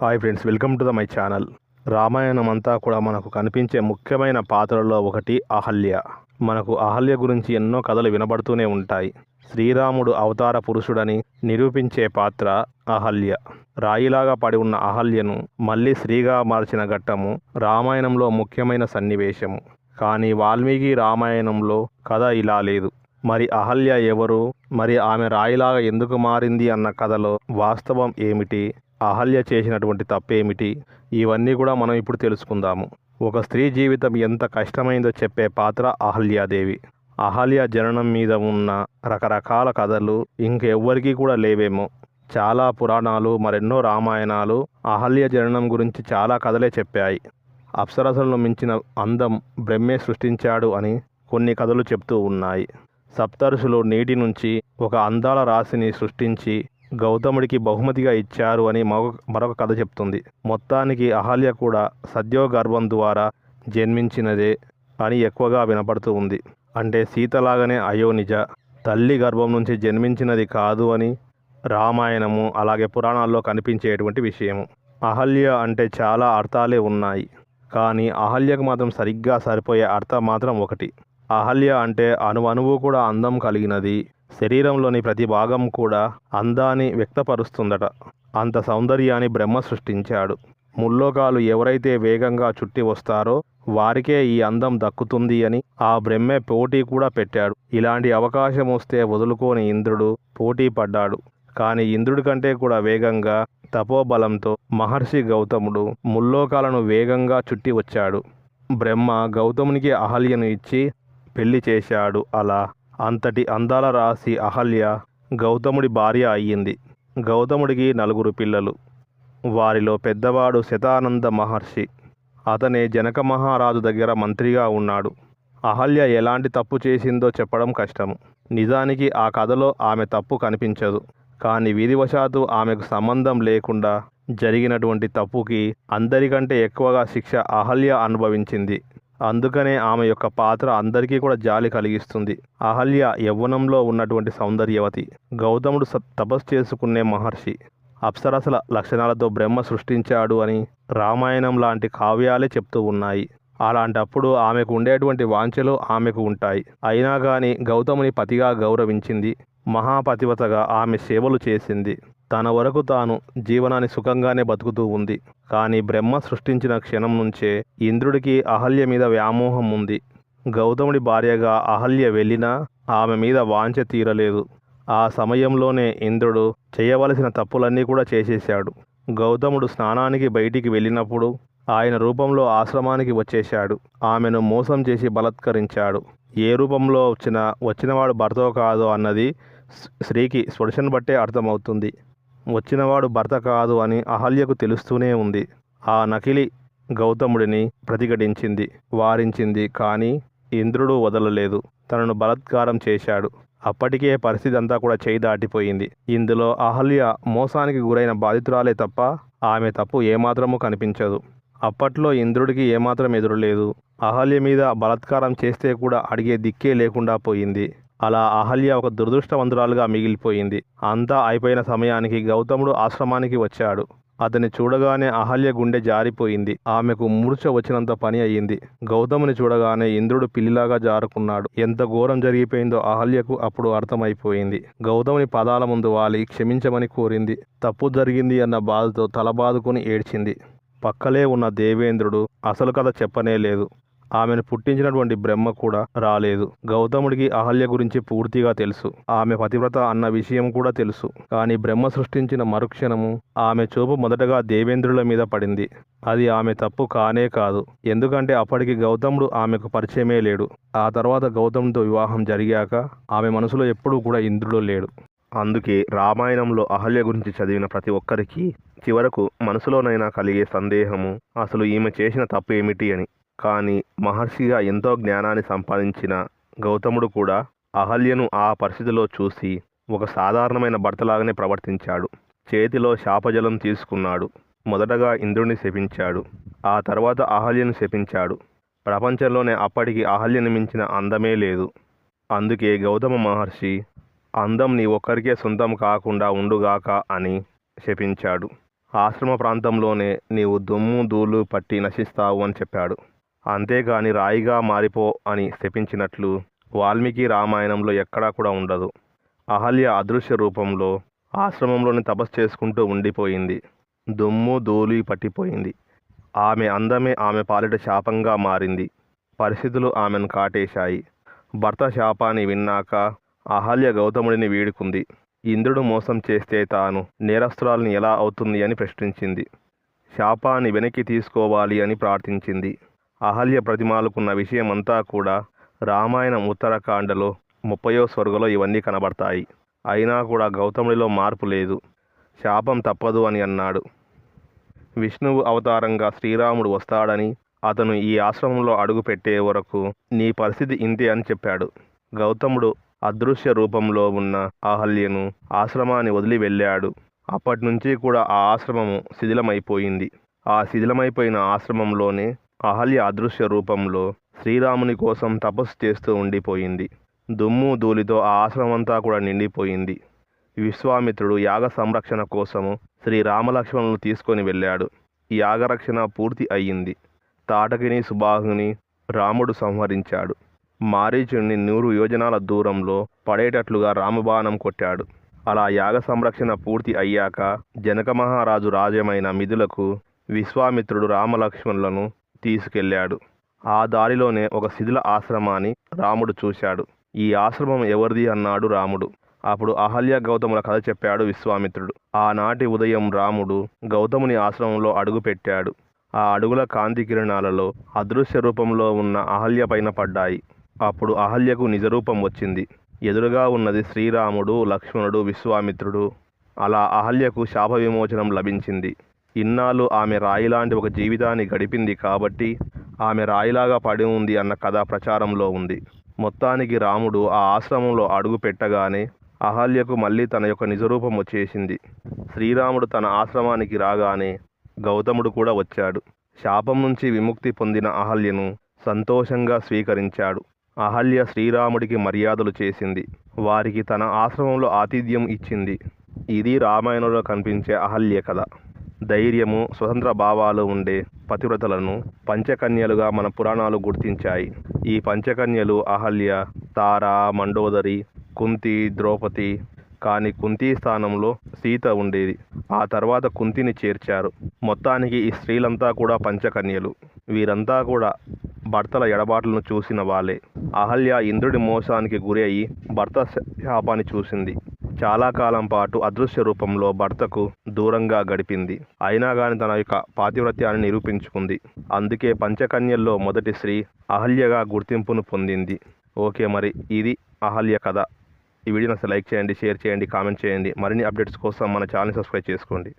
Hi friends welcome to the my channel Ramayanam అంతా కూడా మనకు కనిపించే ముఖ్యమైన పాత్రల్లో ఒకటి అహల్య. మనకు అహల్య గురించి ఎన్నో కథలు వినబడుతూనే ఉంటాయి. శ్రీరాముడు అవతార పురుషుడని నిరూపించే పాత్ర అహల్య. రాయిలాగా పడి ఉన్న అహల్యను మళ్ళీ స్త్రీగా మార్చిన ఘట్టము రామాయణంలో ముఖ్యమైన సన్నివేశము. కానీ వాల్మీకి రామాయణంలో కథ ఇలా లేదు. మరి అహల్య ఎవరు? మరి ఆమె రాయిలాగా ఎందుకు మారింది అన్న కథలో వాస్తవం ఏమిటి? అహల్య చేసినటువంటి తప్పేమిటి? ఇవన్నీ కూడా మనం ఇప్పుడు తెలుసుకుందాము. ఒక స్త్రీ జీవితం ఎంత కష్టమైందో చెప్పే పాత్ర అహల్యాదేవి. అహల్య జననం మీద ఉన్న రకరకాల కథలు ఇంకెవ్వరికీ కూడా లేవేమో. చాలా పురాణాలు మరెన్నో రామాయణాలు అహల్య జననం గురించి చాలా కథలే చెప్పాయి. అప్సరసలను మించిన అందం బ్రహ్మే సృష్టించాడు అని కొన్ని కథలు చెప్తూ ఉన్నాయి. సప్తరుషులు నీటి నుంచి ఒక అందాల రాశిని సృష్టించి గౌతముడికి బహుమతిగా ఇచ్చారు అని మరొక మరొక కథ చెప్తుంది. మొత్తానికి అహల్య కూడా సద్యోగర్భం ద్వారా జన్మించినదే అని ఎక్కువగా వినపడుతూ ఉంది. అంటే సీతలాగానే అయోనిజ తల్లి గర్భం నుంచి జన్మించినది కాదు అని రామాయణము అలాగే పురాణాల్లో కనిపించేటువంటి విషయము. అహల్య అంటే చాలా అర్థాలే ఉన్నాయి. కానీ అహల్యకు మాత్రం సరిగ్గా సరిపోయే అర్థం మాత్రం ఒకటి. అహల్య అంటే అణువణువు కూడా అందం కలిగినది. శరీరంలోని ప్రతి భాగం కూడా అందాన్ని వ్యక్తపరుస్తుందట. అంత సౌందర్యాన్ని బ్రహ్మ సృష్టించాడు. ముల్లోకాలు ఎవరైతే వేగంగా చుట్టి వస్తారో వారికే ఈ అందం దక్కుతుంది అని ఆ బ్రహ్మే పోటీ కూడా పెట్టాడు. ఇలాంటి అవకాశం వస్తే వదులుకోని ఇంద్రుడు పోటీ పడ్డాడు. కానీ ఇంద్రుడి కంటే కూడా వేగంగా తపోబలంతో మహర్షి గౌతముడు ముల్లోకాలను వేగంగా చుట్టి వచ్చాడు. బ్రహ్మ గౌతమునికి అహల్యను ఇచ్చి పెళ్ళి చేశాడు అలా అంతటి అందాల రాశి అహల్య గౌతముడి భార్య అయ్యింది. గౌతముడికి నలుగురు పిల్లలు. వారిలో పెద్దవాడు శతానంద మహర్షి. అతనే జనక మహారాజు దగ్గర మంత్రిగా ఉన్నాడు. అహల్య ఎలాంటి తప్పు చేసిందో చెప్పడం కష్టం. నిజానికి ఆ కథలో ఆమె తప్పు కనిపించదు. కానీ విధివశాత్తు ఆమెకు సంబంధం లేకుండా జరిగినటువంటి తప్పుకి అందరికంటే ఎక్కువగా శిక్ష అహల్య అనుభవించింది. అందుకనే ఆమె యొక్క పాత్ర అందరికీ కూడా జాలి కలిగిస్తుంది. అహల్య యవ్వనంలో ఉన్నటువంటి సౌందర్యవతి గౌతముడు తపస్సు చేసుకునే మహర్షి. అప్సరసల లక్షణాలతో బ్రహ్మ సృష్టించాడు అని రామాయణం లాంటి కావ్యాలే చెప్తూ ఉన్నాయి. అలాంటప్పుడు ఆమెకు ఉండేటువంటి వాంఛలు ఆమెకు ఉంటాయి. అయినా కానీ గౌతముని పతిగా గౌరవించింది మహాపతివతగా ఆమె సేవలు చేసింది. తన వరకు తాను జీవనాన్ని సుఖంగానే బతుకుతూ ఉంది. కానీ బ్రహ్మ సృష్టించిన క్షణం నుంచే ఇంద్రుడికి అహల్య మీద వ్యామోహం ఉంది. గౌతముడి భార్యగా అహల్య వెళ్ళినా ఆమె మీద వాంఛ తీరలేదు. ఆ సమయంలోనే ఇంద్రుడు చేయవలసిన తప్పులన్నీ కూడా చేసేశాడు. గౌతముడు స్నానానికి బయటికి వెళ్ళినప్పుడు ఆయన రూపంలో ఆశ్రమానికి వచ్చేశాడు. ఆమెను మోసం చేసి బలత్కరించాడు. ఏ రూపంలో వచ్చినా వచ్చినవాడు భర్తో కాదో అన్నది స్త్రీకి స్పర్శను బట్టే అర్థమవుతుంది. వచ్చినవాడు భర్త కాదు అని అహల్యకు తెలుస్తూనే ఉంది. ఆ నకిలీ గౌతముడిని ప్రతిఘటించింది వారించింది కానీ ఇంద్రుడు వదలలేదు. తనను బలత్కారం చేశాడు. అప్పటికే పరిస్థితి అంతా కూడా చేయి దాటిపోయింది. ఇందులో అహల్య మోసానికి గురైన బాధితురాలే తప్ప ఆమె తప్పు ఏమాత్రమూ కనిపించదు. అప్పట్లో ఇంద్రుడికి ఏమాత్రం ఎదురులేదు. అహల్య మీద బలాత్కారం చేస్తే కూడా అడిగే దిక్కే లేకుండా పోయింది. అలా అహల్య ఒక దురదృష్టవంతురాలుగా మిగిలిపోయింది. అంతా అయిపోయిన సమయానికి గౌతముడు ఆశ్రమానికి వచ్చాడు. అతన్ని చూడగానే అహల్య గుండె జారిపోయింది. ఆమెకు మూర్ఛ వచ్చినంత పని అయ్యింది. గౌతముని చూడగానే ఇంద్రుడు పిల్లిలాగా జారుకున్నాడు. ఎంత ఘోరం జరిగిపోయిందో అహల్యకు అప్పుడు అర్థమైపోయింది. గౌతముని పదాల ముందు వాలి క్షమించమని కోరింది. తప్పు జరిగింది అన్న బాధతో తల బాదుకుని ఏడ్చింది. పక్కలే ఉన్న దేవేంద్రుడు అసలు కథ చెప్పనే లేదు. ఆమెను పుట్టించినటువంటి బ్రహ్మ కూడా రాలేదు. గౌతముడికి అహల్య గురించి పూర్తిగా తెలుసు. ఆమె పతివ్రత అన్న విషయం కూడా తెలుసు. కానీ బ్రహ్మ సృష్టించిన మరుక్షణము ఆమె చూపు మొదటగా దేవేంద్రుల మీద పడింది. అది ఆమె తప్పు కానే కాదు. ఎందుకంటే అప్పటికి గౌతముడు ఆమెకు పరిచయమే లేడు. ఆ తర్వాత గౌతముడితో వివాహం జరిగాక ఆమె మనసులో ఎప్పుడూ కూడా ఇంద్రుడు లేడు. అందుకే రామాయణంలో అహల్య గురించి చదివిన ప్రతి ఒక్కరికి చివరకు మనసులోనైనా కలిగే సందేహము అసలు ఈమె చేసిన తప్పు ఏమిటి అని కానీ మహర్షిగా ఎంతో జ్ఞానాన్ని సంపాదించిన గౌతముడు కూడా అహల్యను ఆ పరిస్థితిలో చూసి ఒక సాధారణమైన భర్తలాగానే ప్రవర్తించాడు. చేతిలో శాపజలం తీసుకున్నాడు. మొదటగా ఇంద్రుని శపించాడు. ఆ తర్వాత అహల్యను శపించాడు. ప్రపంచంలోనే అప్పటికి అహల్యను మించిన అందమే లేదు. అందుకే గౌతమ మహర్షి అందం నీ ఒక్కరికే సొంతం కాకుండా ఉండుగాక అని శపించాడు. ఆశ్రమ ప్రాంతంలోనే నీవు దుమ్ము ధూళు పట్టి నశిస్తావు అని చెప్పాడు. అంతేగాని రాయిగా మారిపో అని శపించినట్లు వాల్మీకి రామాయణంలో ఎక్కడా కూడా ఉండదు. అహల్య అదృశ్య రూపంలో ఆశ్రమంలోని తపస్సు చేసుకుంటూ ఉండిపోయింది. దుమ్ము ధూళి పట్టిపోయింది. ఆమె అందమే ఆమె పాలిట శాపంగా మారింది. పరిస్థితులు ఆమెను కాటేశాయి. భర్త శాపాన్ని విన్నాక అహల్య గౌతముడిని వీడుకుంది. ఇంద్రుడు మోసం చేస్తే తాను నేరస్తురాల్ని ఎలా అవుతుంది అని ప్రశ్నించింది. శాపాన్ని వెనక్కి తీసుకోవాలి అని ప్రార్థించింది. అహల్య ప్రతిమాలకున్న విషయమంతా కూడా రామాయణం ఉత్తరాఖండలో ముప్పయో స్వర్గలో ఇవన్నీ కనబడతాయి. అయినా కూడా గౌతముడిలో మార్పు లేదు. శాపం తప్పదు అని అన్నాడు. విష్ణువు అవతారంగా శ్రీరాముడు వస్తాడని అతను ఈ ఆశ్రమంలో అడుగుపెట్టే వరకు నీ పరిస్థితి ఇంతే అని చెప్పాడు. గౌతముడు అదృశ్య రూపంలో ఉన్న అహల్యను ఆశ్రమాన్ని వదిలి వెళ్ళాడు. అప్పటి నుంచి కూడా ఆ ఆశ్రమము శిథిలమైపోయింది. ఆ శిథిలమైపోయిన ఆశ్రమంలోనే అహల్య అదృశ్య రూపంలో శ్రీరాముని కోసం తపస్సు చేస్తూ ఉండిపోయింది. దుమ్ము ధూళితో ఆ ఆశ్రమంతా కూడా నిండిపోయింది. విశ్వామిత్రుడు యాగ సంరక్షణ కోసము శ్రీ రామలక్ష్మణులను తీసుకొని వెళ్ళాడు. యాగరక్షణ పూర్తి అయ్యింది. తాటకిని సుబాహుని రాముడు సంహరించాడు. మారీచుడిని నూరు యోజనాల దూరంలో పడేటట్లుగా రామబాణం కొట్టాడు. అలా యాగ సంరక్షణ పూర్తి అయ్యాక జనక మహారాజు రాజ్యమైన మిథులకు విశ్వామిత్రుడు రామలక్ష్మణులను తీసుకెళ్ళాడు. ఆ దారిలోనే ఒక శిథిల ఆశ్రమాన్ని రాముడు చూశాడు. ఈ ఆశ్రమం ఎవరిది? అన్నాడు రాముడు. అప్పుడు అహల్య గౌతముల కథ చెప్పాడు విశ్వామిత్రుడు. ఆనాటి ఉదయం రాముడు గౌతముని ఆశ్రమంలో అడుగుపెట్టాడు ఆ అడుగుల కాంతి కిరణాలలో అదృశ్య రూపంలో ఉన్న అహల్య పైన పడ్డాయి. అప్పుడు అహల్యకు నిజరూపం వచ్చింది. ఎదురుగా ఉన్నది శ్రీరాముడు లక్ష్మణుడు విశ్వామిత్రుడు. అలా అహల్యకు శాప విమోచనం లభించింది. ఇన్నాళ్ళు ఆమె రాయిలాంటి ఒక జీవితాన్ని గడిపింది కాబట్టి ఆమె రాయిలాగా పడి ఉంది అన్న కథ ప్రచారంలో ఉంది. మొత్తానికి రాముడు ఆ ఆశ్రమంలో అడుగు పెట్టగానే అహల్యకు మళ్ళీ తన యొక్క నిజరూపం వచ్చేసింది. శ్రీరాముడు తన ఆశ్రమానికి రాగానే గౌతముడు కూడా వచ్చాడు. శాపం నుంచి విముక్తి పొందిన అహల్యను సంతోషంగా స్వీకరించాడు. అహల్య శ్రీరాముడికి మర్యాదలు చేసింది. వారికి తన ఆశ్రమంలో ఆతిథ్యం ఇచ్చింది. ఇది రామాయణంలో కనిపించే అహల్య కథ. ధైర్యము స్వతంత్ర భావాలు ఉండే పతివ్రతలను పంచకన్యలుగా మన పురాణాలు గుర్తించాయి. ఈ పంచకన్యలు అహల్య తార మండోదరి కుంతి ద్రౌపది కానీ కుంతి స్థానంలో సీత ఉండేది. ఆ తర్వాత కుంతిని చేర్చారు. మొత్తానికి ఈ స్త్రీలంతా కూడా పంచకన్యలు. వీరంతా కూడా భర్తల ఎడబాట్లను చూసిన వాళ్ళే. అహల్య ఇంద్రుడి మోసానికి గురి అయి భర్త శాపాన్ని చూసింది. చాలా కాలం పాటు అదృశ్య రూపంలో భర్తకు దూరంగా గడిపింది. అయినా కానీ తన యొక్క పాతివ్రత్యాన్ని నిరూపించుకుంది. అందుకే పంచకన్యల్లో మొదటి స్త్రీ అహల్యగా గుర్తింపును పొందింది. ఓకే మరి ఇది అహల్య కథ. ఈ వీడియోని అసలు లైక్ చేయండి షేర్ చేయండి కామెంట్ చేయండి. మరిన్ని అప్డేట్స్ కోసం మన ఛానల్ సబ్స్క్రైబ్ చేసుకోండి.